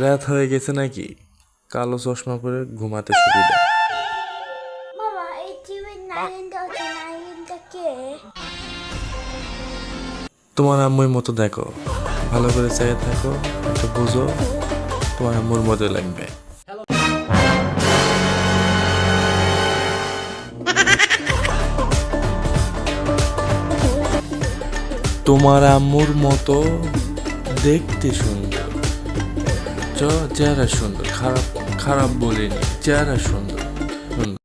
রাত হয়ে গেছে নাকি? কালো চশমা পরে ঘুমাতে সুবিধা তোমার আম্মুর মতো দেখো। ভালো করে চেয়ে থাকো একটু বুঝো তোমার আম্মুর মতো লাগবে। তোমার আম্মুর মতো দেখতে সুন্দর। চ- চেহারা সুন্দর খারাপ খারাপ বলিনি চেহারা সুন্দর সুন্দর।